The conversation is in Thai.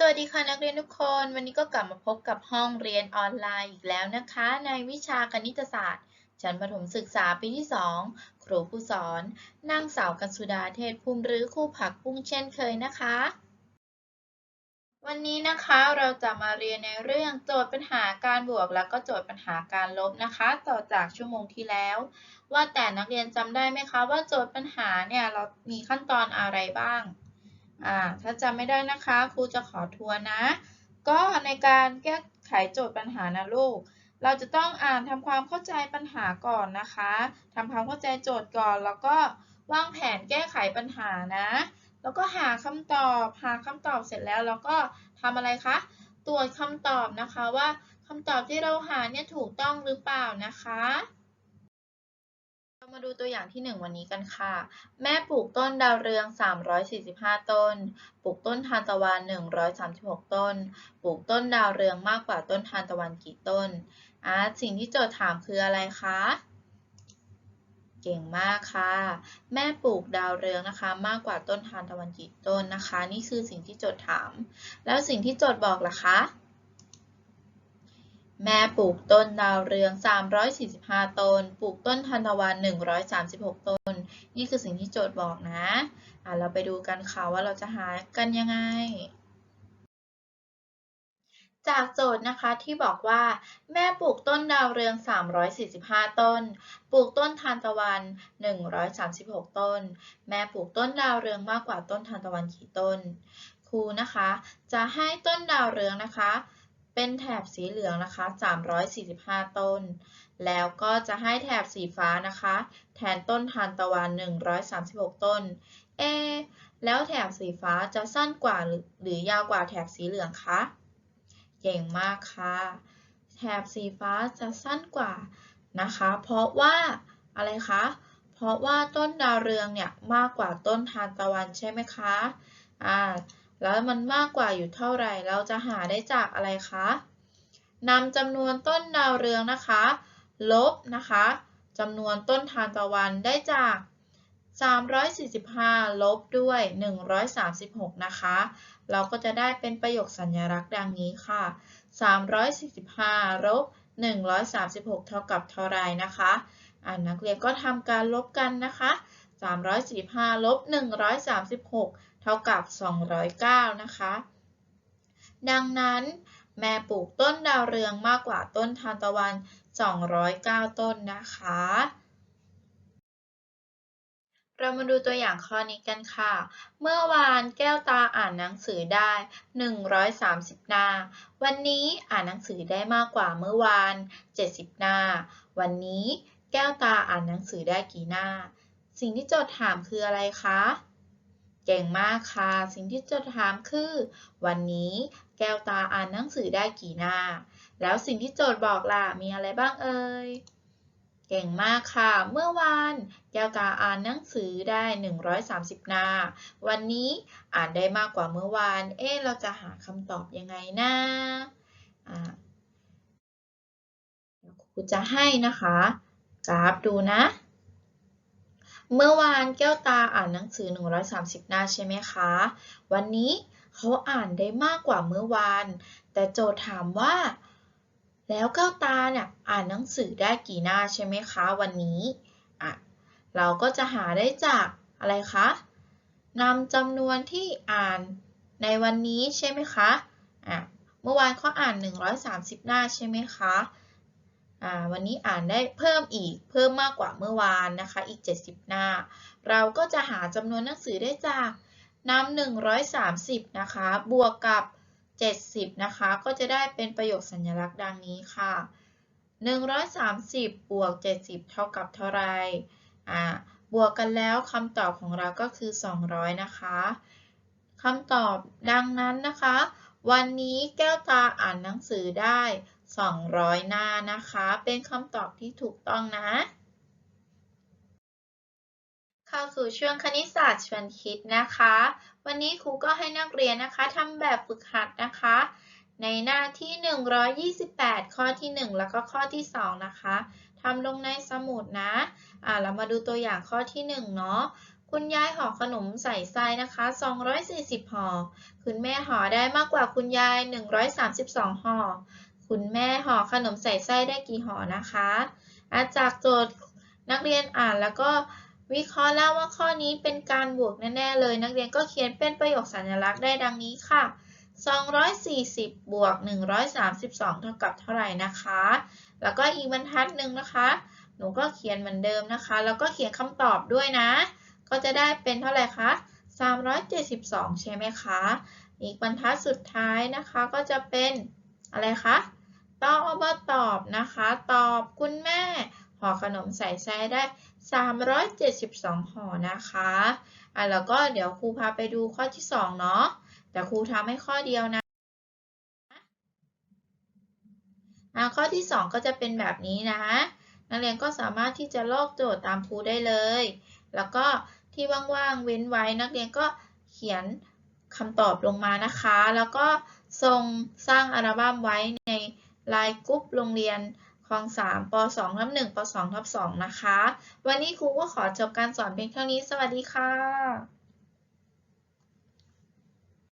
สวัสดีค่ะนักเรียนทุกคน วันนี้ก็กลับมาพบกับห้องเรียนออนไลน์อีกแล้วนะคะ ในวิชาคณิตศาสตร์ ชั้นประถมศึกษาปีที่ 2 ครูผู้สอนนางสาวกันสุดาเทศภูมิหรือครูผักปุ้งเช่นเคยนะคะ วันนี้นะคะเราจะมาเรียนในเรื่องโจทย์ปัญหาการบวก แล้วก็โจทย์ปัญหาการลบนะคะ ต่อจากชั่วโมงที่แล้ว ว่าแต่นักเรียนจำได้ไหมคะว่าโจทย์ปัญหาเนี่ยเรามีขั้นตอนอะไรบ้าง อ่าถ้าจำไม่ได้นะคะครูจะขอทวนนะ ก็ในการแก้ไขโจทย์ปัญหานะลูก เราจะต้องอ่านทำความเข้าใจปัญหาก่อนนะคะทำความเข้าใจโจทย์ก่อน แล้วก็วางแผนแก้ไขปัญหานะ แล้วก็หาคำตอบ หาคำตอบเสร็จแล้วเราก็ทำอะไรคะ ตรวจคำตอบนะคะว่าคำตอบที่เราหาเนี่ยถูกต้องหรือเปล่านะคะ เรามาดูตัวอย่างที่ 1 วันนี้กันค่ะ แม่ปลูกต้นดาวเรือง 345 ต้น ปลูกต้นทานตะวัน 136 ต้น ปลูกต้นดาวเรืองมากกว่าต้นทานตะวันกี่ต้นอ่าสิ่งที่โจทย์ถามคืออะไรคะ เก่งมากค่ะ แม่ปลูกดาวเรืองนะคะ มากกว่าต้นทานตะวันกี่ต้นนะคะ นี่คือสิ่งที่โจทย์ถาม แล้วสิ่งที่โจทย์บอกล่ะคะ แม่ปลูกต้นดาวเรือง 345 ต้น ปลูกต้นทานตะวัน 136 ต้น นี่คือสิ่งที่โจทย์บอกนะอะเราไปดูกันค่ะว่าเราจะหากันยังไง จากโจทย์นะคะที่บอกว่า แม่ปลูกต้นดาวเรือง 345 ต้น ปลูกต้นทานตะวัน 136 ต้น แม่ปลูกต้นดาวเรืองมากกว่าต้นทานตะวันกี่ต้น ครูนะคะ จะให้ต้นดาวเรืองนะคะ เป็นแถบสีเหลืองนะคะ 345 ต้น แล้วก็จะให้แถบสีฟ้านะคะ แทนต้นทานตะวัน 136 ต้น เอ แล้วแถบสีฟ้าจะสั้นกว่าหรือหรือยาวกว่าแถบสีเหลืองคะเก่งมากค่ะ แถบสีฟ้าจะสั้นกว่านะคะ เพราะว่าอะไรคะ เพราะว่าต้นดาวเรืองเนี่ยมากกว่าต้นทานตะวันใช่ไหมคะ อ่า แล้วมันมากกว่าอยู่เท่าไหร่ เราจะหาได้จากอะไรคะนำจำนวนต้นดาวเรืองนะคะ ลบนะคะจำนวนต้นทานตะวันได้จาก 345 ลบด้วย 136 นะคะ เราก็จะได้เป็นประโยคสัญลักษณ์ดังนี้ค่ะ 345 ลบ 136 เท่ากับเท่าไรนะคะอ่านักเรียนก็ทำการลบกันนะคะ 345 ลบ 136 เท่ากับ 209 นะคะ ดังนั้นแม่ปลูกต้นดาวเรืองมากกว่าต้นทานตะวัน 209 ต้นนะคะ เรามาดูตัวอย่างข้อนี้กันค่ะ เมื่อวานแก้วตาอ่านหนังสือได้ 130 หน้า วันนี้อ่านหนังสือได้มากกว่าเมื่อวาน 70 หน้า วันนี้แก้วตาอ่านหนังสือได้กี่หน้า สิ่งที่โจทย์ถามคืออะไรคะ เก่งมากค่ะ สิ่งที่โจทย์ถามคือ วันนี้แก้วตาอ่านหนังสือได้กี่หน้า แล้วสิ่งที่โจทย์บอกล่ะ มีอะไรบ้างเอ่ย เก่งมากค่ะ เมื่อวานแก้วตาอ่านหนังสือได้ 130 หน้า วันนี้อ่านได้มากกว่าเมื่อวาน เอ๊ะเราจะหาคำตอบยังไงนะอ่าครูจะให้นะคะ กราฟดูนะ เมื่อวานแก้วตาอ่านหนังสือ 130 หน้าใช่ไหมคะ วันนี้เขาอ่านได้มากกว่าเมื่อวาน แต่โจทย์ถามว่า แล้วแก้วตาเนี่ยอ่านหนังสือได้กี่หน้าใช่ไหมคะ วันนี้อะเราก็จะหาได้จากอะไรคะนำจำนวนที่อ่านในวันนี้ใช่ไหมคะอะเมื่อวานเขาอ่าน 130 หน้าใช่ไหมคะ วันนี้อ่านได้เพิ่มอีกเพิ่มมากกว่าเมื่อวานนะคะ อีก 70 หน้า เราก็จะหาจำนวนหนังสือได้จากนำ130 นะคะ บวกกับ 70 นะคะ ก็จะได้เป็นประโยคสัญลักษณ์ดังนี้ค่ะ 130 บวก 70 เท่ากับเท่าไรอ่าบวกกันแล้วคำตอบของเราก็คือ 200 นะคะคำตอบดังนั้นนะคะ วันนี้แก้วตาอ่านหนังสือได้ 200 หน้านะคะ เป็นคำตอบที่ถูกต้องนะเข้าสู่ช่วงคณิตศาสตร์ชวนคิดนะคะ วันนี้ครูก็ให้นักเรียนนะคะทำแบบฝึกหัดนะคะ ในหน้าที่ 128 ข้อที่ 1 แล้วก็ข้อที่ 2 นะคะทำลงในสมุดนะอ่าเรามาดูตัวอย่างข้อที่ 1 เนาะคุณยายห่อขนมใส่ไส้นะคะ 240ห่อ คุณแม่ห่อได้มากกว่าคุณยาย 132ห่อ คุณแม่ห่อขนมใส่ไส้ได้กี่ห่อนะคะอาจากโจทย์นักเรียนอ่านแล้วก็วิเคราะห์แล้วว่าข้อนี้เป็นการบวกแน่ๆเลย นักเรียนก็เขียนเป็นประโยคสัญลักษณ์ได้ดังนี้ค่ะ 240 บวก 132 เท่ากับเท่าไหร่นะคะ แล้วก็อีกบรรทัดหนึ่งนะคะ หนูก็เขียนเหมือนเดิมนะคะ แล้วก็เขียนคำตอบด้วยนะ ก็จะได้เป็นเท่าไหร่คะ 372 ใช่ไหมคะ อีกบรรทัดสุดท้ายนะคะก็จะเป็นอะไรคะ ตอบตอบนะคะ ตอบคุณแม่ห่อขนมใส่ไส้ได้ 372ห่อนะคะอะแล้วก็เดี๋ยวครูพาไปดูข้อที่ 2 เนาะแต่ครูทำให้ข้อเดียวนะอะข้อที่ 2 ก็จะเป็นแบบนี้นะนักเรียนก็สามารถที่จะลอกโจทย์ตามครูได้เลย แล้วก็ที่ว่างๆเว้นไว้นักเรียนก็เขียนคำตอบลงมานะคะ แล้วก็ส่งสร้างอัลบั้มไว้ใน ไลน์กรุ๊ปโรงเรียนคลอง3ป2ทับ1ป2ทับ2นะคะ วันนี้ครูก็ขอจบการสอนเพียงเท่านี้ สวัสดีค่ะ